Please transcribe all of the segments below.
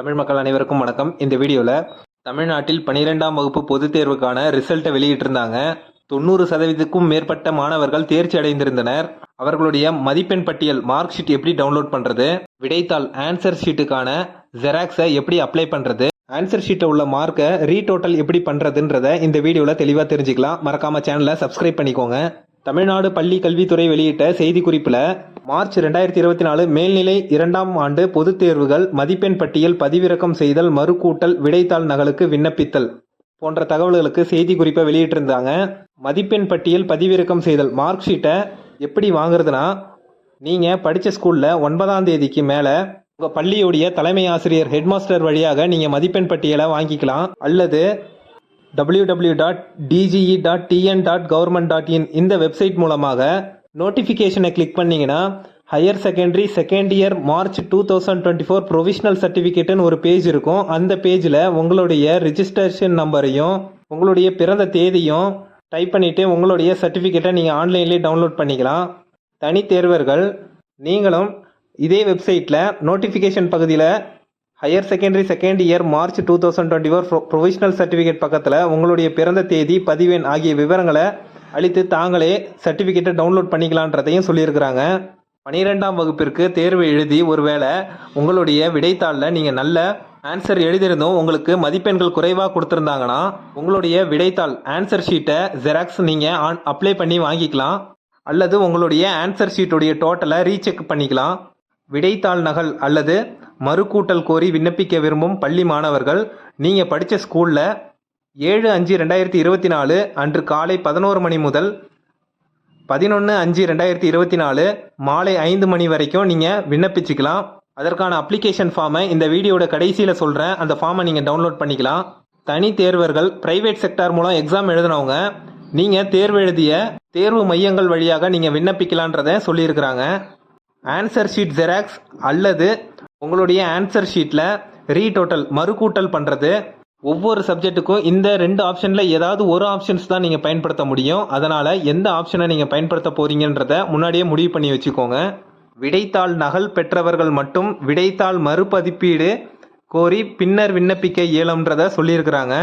தமிழ் மக்கள் அனைவருக்கும் வணக்கம். இந்த வீடியோவில் தமிழ்நாட்டில் பனிரெண்டாம் வகுப்பு பொதுத் தேர்வுக்கான ரிசல்ட்டை வெளியிட்டிருந்தாங்க. தொண்ணூறு சதவீதத்துக்கும் மேற்பட்ட மாணவர்கள் தேர்ச்சி அடைந்திருந்தனர். அவர்களுடைய மதிப்பெண் பட்டியல் மார்க் ஷீட் எப்படி டவுன்லோட் பண்ணுறது விடைத்தாள் ஆன்சர் ஷீட்டுக்கான ஜெராக்ஸை எப்படி அப்ளை பண்ணுறது ஆன்சர் ஷீட்டில் உள்ள மார்க்கை ரீடோட்டல் எப்படி பண்ணுறதுன்றத இந்த வீடியோவில் தெளிவாக தெரிஞ்சுக்கலாம். மறக்காமல் சேனலை சப்ஸ்கிரைப் பண்ணிக்கோங்க. தமிழ்நாடு பள்ளி கல்வித்துறை வெளியிட்ட செய்திக்குறிப்பில் மார்ச் ரெண்டாயிரத்தி இருபத்தி நாலு மேல்நிலை இரண்டாம் ஆண்டு பொதுத் தேர்வுகள் மதிப்பெண் பட்டியல் பதிவிறக்கம் செய்தல் மறுக்கூட்டல் விடைத்தாள் நகலுக்கு விண்ணப்பித்தல் போன்ற தகவல்களுக்கு செய்தி குறிப்பை வெளியிட்டிருந்தாங்க. மதிப்பெண் பட்டியல் பதிவிறக்கம் செய்தல் மார்க் ஷீட்டை எப்படி வாங்குறதுனா நீங்கள் படித்த ஸ்கூலில் ஒன்பதாம் தேதிக்கு மேலே உங்கள் பள்ளியுடைய தலைமை ஆசிரியர் ஹெட்மாஸ்டர் வழியாக நீங்கள் மதிப்பெண் பட்டியலை வாங்கிக்கலாம். அல்லது W W dot DGE dot TN dot government dot in இந்த வெப்சைட் மூலமாக நோட்டிஃபிகேஷனை கிளிக் பண்ணீங்கன்னா higher secondary second year March two thousand twenty four provisional சர்டிஃபிகேட்டுன்னு ஒரு பேஜ் இருக்கும். அந்த பேஜில் உங்களுடைய ரிஜிஸ்ட்ரேஷன் நம்பரையும் உங்களுடைய பிறந்த தேதியும் டைப் பண்ணிவிட்டு உங்களுடைய சர்டிஃபிகேட்டை நீங்கள் ஆன்லைன்லேயே டவுன்லோட் பண்ணிக்கலாம். தனி தேர்வர்கள் நீங்களும் இதே வெப்சைட்டில் நோட்டிஃபிகேஷன் பகுதியில் higher secondary second year March two thousand twenty four provisional certificate பக்கத்தில் உங்களுடைய பிறந்த தேதி பதிவெண் ஆகிய விவரங்களை அளித்து தாங்களே சர்டிஃபிகேட்டை டவுன்லோட் பண்ணிக்கலான்றதையும் சொல்லியிருக்கிறாங்க. பனிரெண்டாம் வகுப்பிற்கு தேர்வு எழுதி ஒருவேளை உங்களுடைய விடைத்தாளில் நீங்கள் நல்ல ஆன்சர் எழுதியிருந்தும் உங்களுக்கு மதிப்பெண்கள் குறைவாக கொடுத்துருந்தாங்கன்னா உங்களுடைய விடைத்தாள் ஆன்சர் ஷீட்டை ஜெராக்ஸ் நீங்கள் ஆன் அப்ளை பண்ணி வாங்கிக்கலாம். அல்லது உங்களுடைய ஆன்சர் ஷீட்டுடைய டோட்டலை ரீசெக் பண்ணிக்கலாம். விடைத்தாள் நகல் அல்லது மறுக்கூட்டல் கோரி விண்ணப்பிக்க விரும்பும் பள்ளி மாணவர்கள் நீங்கள் படித்த ஸ்கூலில் ஏழு அஞ்சு ரெண்டாயிரத்தி இருபத்தி நாலு அன்று காலை பதினோரு மணி முதல் பதினொன்று அஞ்சு ரெண்டாயிரத்தி இருபத்தி நாலு மாலை ஐந்து மணி வரைக்கும் நீங்கள் விண்ணப்பிச்சுக்கலாம். அதற்கான அப்ளிகேஷன் ஃபார்மை இந்த வீடியோட கடைசியில் சொல்கிறேன் அந்த ஃபார்மை நீங்கள் டவுன்லோட் பண்ணிக்கலாம். தனி தேர்வர்கள் பிரைவேட் செக்டார் மூலம் எக்ஸாம் எழுதினவங்க நீங்கள் தேர்வு எழுதிய தேர்வு மையங்கள் வழியாக நீங்கள் விண்ணப்பிக்கலான்றதை சொல்லியிருக்கிறாங்க. ஆன்சர் ஷீட் ஜெராக்ஸ் அல்லது உங்களுடைய ஆன்சர் ஷீட்டில் ரீடோட்டல் மறுகூட்டல் பண்ணுறது ஒவ்வொரு சப்ஜெக்ட்டுக்கும் இந்த ரெண்டு ஆப்ஷனில் ஏதாவது ஒரு ஆப்ஷன்ஸ் தான் நீங்கள் பயன்படுத்த முடியும். அதனால் எந்த ஆப்ஷனை நீங்கள் பயன்படுத்த போகிறீங்கன்றத முன்னாடியே முடிவு பண்ணி வச்சுக்கோங்க. விடைத்தாள் நகல் பெற்றவர்கள் மட்டும் விடைத்தாள் மறுபதிப்பீடு கோரி பின்னர் விண்ணப்பிக்க இயலும்ன்றத சொல்லியிருக்கிறாங்க.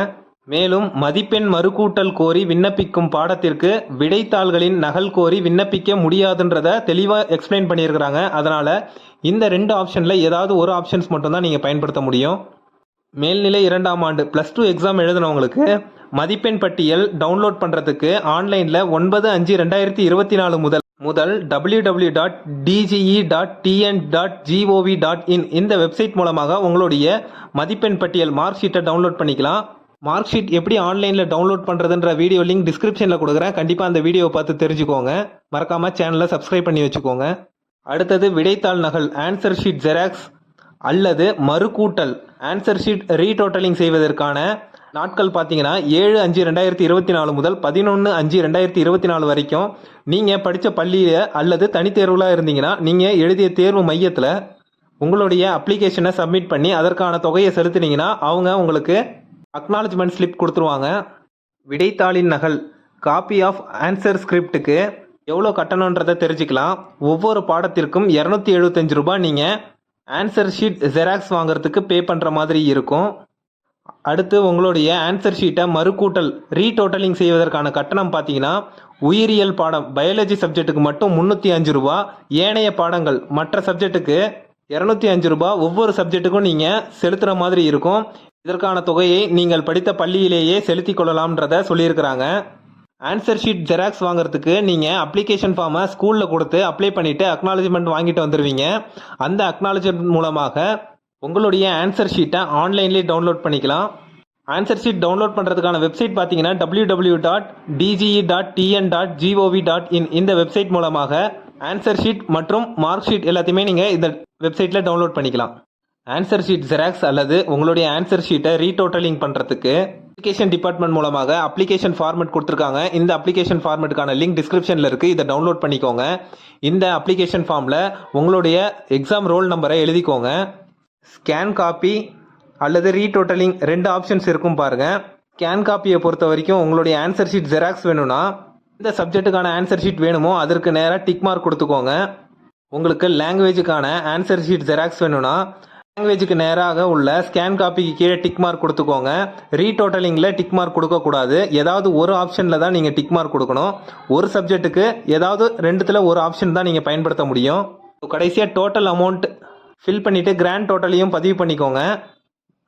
மேலும் மதிப்பெண் மறுக்கூட்டல் கோரி விண்ணப்பிக்கும் பாடத்திற்கு விடைத்தாள்களின் நகல் கோரி விண்ணப்பிக்க முடியாதுன்றத தெளிவாக எக்ஸ்பிளைன் பண்ணியிருக்கிறாங்க. அதனால் இந்த ரெண்டு ஆப்ஷனில் ஏதாவது ஒரு ஆப்ஷன்ஸ் மட்டும்தான் நீங்கள் பயன்படுத்த முடியும். மேல்நிலை இரண்டாம் ஆண்டு ப்ளஸ் டூ எக்ஸாம் எழுதினவங்களுக்கு மதிப்பெண் பட்டியல் டவுன்லோட் பண்ணுறதுக்கு ஆன்லைனில் ஒன்பது அஞ்சு ரெண்டாயிரத்தி இருபத்தி நாலு முதல் முதல் W W dot DGE dot TN dot GOV dot in இந்த வெப்சைட் மூலமாக உங்களுடைய மதிப்பெண் பட்டியல் மார்க் ஷீட்டை டவுன்லோட் பண்ணிக்கலாம். மார்க் ஷீட் எப்படி ஆன்லைனில் டவுன்லோட் பண்ணுறதுன்ற வீடியோ லிங்க் டிஸ்கிரிப்ஷனில் கொடுக்குறேன். கண்டிப்பாக அந்த வீடியோவை பார்த்து தெரிஞ்சுக்கோங்க. மறக்காமல் சேனலை சப்ஸ்கிரைப் பண்ணி வச்சுக்கோங்க. அடுத்தது விடைத்தாள் நகல் ஆன்சர் ஷீட் ஜெராக்ஸ் அல்லது மறுகூட்டல் ஆன்சர் ஷீட் ரீடோட்டலிங் செய்வதற்கான நாட்கள் பார்த்தீங்கன்னா ஏழு அஞ்சு ரெண்டாயிரத்தி இருபத்தி நாலு முதல் பதினொன்று அஞ்சு ரெண்டாயிரத்தி இருபத்தி நாலு வரைக்கும் நீங்கள் படித்த பள்ளியில் அல்லது தனித்தேர்வுலாம் இருந்தீங்கன்னா நீங்கள் எழுதிய தேர்வு மையத்தில் உங்களுடைய அப்ளிகேஷனை சப்மிட் பண்ணி அதற்கான தொகையை செலுத்தினீங்கன்னா அவங்க உங்களுக்கு அக்னாலஜ்மெண்ட் ஸ்லிப் கொடுத்துருவாங்க. விடைத்தாளின் நகல் காப்பி ஆஃப் ஆன்சர் ஸ்கிரிப்டுக்கு எவ்வளோ கட்டணன்றதை தெரிஞ்சுக்கலாம். ஒவ்வொரு பாடத்திற்கும் இரநூத்தி எழுபத்தஞ்சு ரூபாய் நீங்கள் ஆன்சர் ஷீட் ஜெராக்ஸ் வாங்குறதுக்கு பே பண்ணுற மாதிரி இருக்கும். அடுத்து உங்களுடைய ஆன்சர் ஷீட்டை மறுக்கூட்டல் ரீடோட்டலிங் செய்வதற்கான கட்டணம் பார்த்தீங்கன்னா உயிரியல் பாடம் பயாலஜி சப்ஜெக்ட்டுக்கு மட்டும் முந்நூற்றி அஞ்சு ரூபா ஏனைய பாடங்கள் மற்ற சப்ஜெக்ட்டுக்கு இரநூத்தி அஞ்சு ரூபா ஒவ்வொரு சப்ஜெக்ட்டுக்கும் நீங்கள் செலுத்துகிற மாதிரி இருக்கும். இதற்கான தொகையை நீங்கள் படித்த பள்ளியிலேயே செலுத்திக் கொள்ளலாம்ன்றத சொல்லியிருக்கிறாங்க. ஆன்சர் ஷீட் ஜெராக்ஸ் வாங்குறதுக்கு நீங்கள் அப்ளிகேஷன் ஃபார்மை ஸ்கூலில் கொடுத்து அப்ளை பண்ணிவிட்டு அக்னாலஜ்மெண்ட் வாங்கிட்டு வந்துடுவீங்க அந்த அக்னாலஜ்மெண்ட் மூலமாக உங்களுடைய ஆன்சர் ஷீட்டை ஆன்லைன்லேயே டவுன்லோட் பண்ணிக்கலாம். ஆன்சர் ஷீட் டவுன்லோட் பண்ணுறதுக்கான வெப்சைட் பார்த்தீங்கன்னா W dot DGE dot TN dot GOV dot in இந்த வெப்சைட் மூலமாக ஆன்சர் ஷீட் மற்றும் மார்க் ஷீட் எல்லாத்தையுமே நீங்கள் இந்த வெப்சைட்டில் டவுன்லோட் பண்ணிக்கலாம். ஆன்சர் ஷீட் ஜெராக்ஸ் அல்லது உங்களுடைய ஆன்சர் ஷீட்டை ரீடோட்டலிங் பண்ணுறதுக்கு அப்ளிகேஷன் டிபார்ட்மெண்ட் மூலமாக அப்ளிகேஷன் ஃபார்மெட் கொடுத்துருக்காங்க. இந்த அப்ளிகேஷன் ஃபார்மெட்டுக்கான லிங்க் டிஸ்கிரிப்ஷனில் இருக்குது இதை டவுன்லோட் பண்ணிக்கோங்க. இந்த அப்ளிகேஷன் ஃபார்மில் உங்களுடைய எக்ஸாம் ரோல் நம்பரை எழுதிக்கோங்க. ஸ்கேன் காப்பி அல்லது ரீடோட்டலிங் ரெண்டு ஆப்ஷன்ஸ் இருக்கும் பாருங்கள் ஸ்கேன் காப்பியை பொறுத்த வரைக்கும் உங்களுடைய ஆன்சர் ஷீட் ஜெராக்ஸ் வேணும்னா இந்த சப்ஜெக்ட்டுக்கான ஆன்சர் ஷீட் வேணுமோ அதற்கு நேராக டிக் மார்க் கொடுத்துக்கோங்க. உங்களுக்கு லாங்குவேஜுக்கான ஆன்சர் ஷீட் ஜெராக்ஸ் வேணும்னா லாங்குவேஜுக்கு நேராக உள்ள ஸ்கேன் காப்பிக்கு கீழே டிக் மார்க் கொடுத்துக்கோங்க. ரீடோட்டலிங்கில் டிக் மார்க் கொடுக்கக்கூடாது. ஏதாவது ஒரு ஆப்ஷனில் தான் நீங்கள் டிக் மார்க் கொடுக்கணும். ஒரு சப்ஜெக்ட்டுக்கு ஏதாவது ரெண்டுத்தில் ஒரு ஆப்ஷன் தான் நீங்கள் பயன்படுத்த முடியும். கடைசியாக டோட்டல் அமௌண்ட் ஃபில் பண்ணிவிட்டு கிராண்ட் டோட்டலையும் பதிவு பண்ணிக்கோங்க.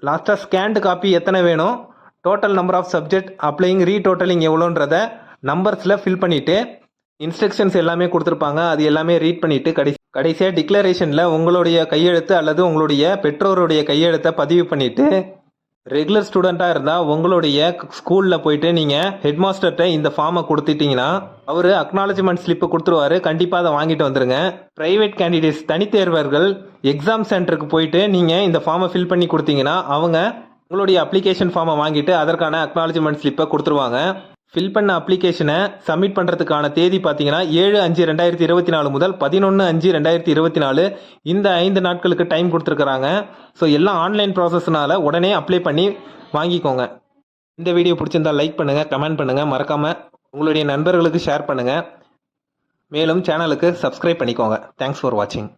லாஸ்ட்டாக ஸ்கேன்டு காப்பி எத்தனை வேணும்? Total number of subject applying retotalling எவ்வளோன்றத நம்பர்ஸில் ஃபில் பண்ணிவிட்டு இன்ஸ்ட்ரக்ஷன்ஸ் எல்லாமே கொடுத்துருப்பாங்க. அது எல்லாமே ரீட் பண்ணிவிட்டு கடைசி கடைசியாக டிக்ளரேஷனில் உங்களுடைய கையெழுத்து அல்லது உங்களுடைய பெற்றோருடைய கையெழுத்தை பதிவு பண்ணிவிட்டு ரெகுலர் ஸ்டூடெண்ட்டாக இருந்தால் உங்களுடைய ஸ்கூலில் போயிட்டு நீங்கள் ஹெட் மாஸ்டர்கிட்ட இந்த ஃபார்மை கொடுத்துட்டிங்கன்னா அவர் அக்னாலஜ்மெண்ட் ஸ்லிப்பு கொடுத்துருவாரு. கண்டிப்பாக அதை வாங்கிட்டு வந்துருங்க. ப்ரைவேட் கேண்டிடேட்ஸ் தனித்தேர்வர்கள் எக்ஸாம் சென்டருக்கு போயிட்டு நீங்கள் இந்த ஃபார்மை ஃபில் பண்ணி கொடுத்தீங்கன்னா அவங்க உங்களுடைய அப்ளிகேஷன் ஃபார்மை வாங்கிட்டு அதற்கான அக்னாலஜ்மெண்ட் ஸ்லிப்பை கொடுத்துருவாங்க. ஃபில் பண்ண அப்ளிகேஷனை சப்மிட் பண்ணுறதுக்கான தேதி பார்த்தீங்கன்னா ஏழு அஞ்சு ரெண்டாயிரத்தி இருபத்தி நாலு முதல் பதினொன்று அஞ்சு ரெண்டாயிரத்தி இருபத்தி நாலு இந்த ஐந்து நாட்களுக்கு டைம் கொடுத்துருக்குறாங்க. ஸோ எல்லாம் ஆன்லைன் ப்ராசஸ்னால உடனே அப்ளை பண்ணி வாங்கிக்கோங்க. இந்த வீடியோ பிடிச்சிருந்தா லைக் பண்ணுங்கள் கமெண்ட் பண்ணுங்கள் மறக்காமல் உங்களுடைய நண்பர்களுக்கு ஷேர் பண்ணுங்கள் மேலும் சேனலுக்கு சப்ஸ்கிரைப் பண்ணிக்கோங்க. தேங்க்ஸ் ஃபார் வாட்சிங்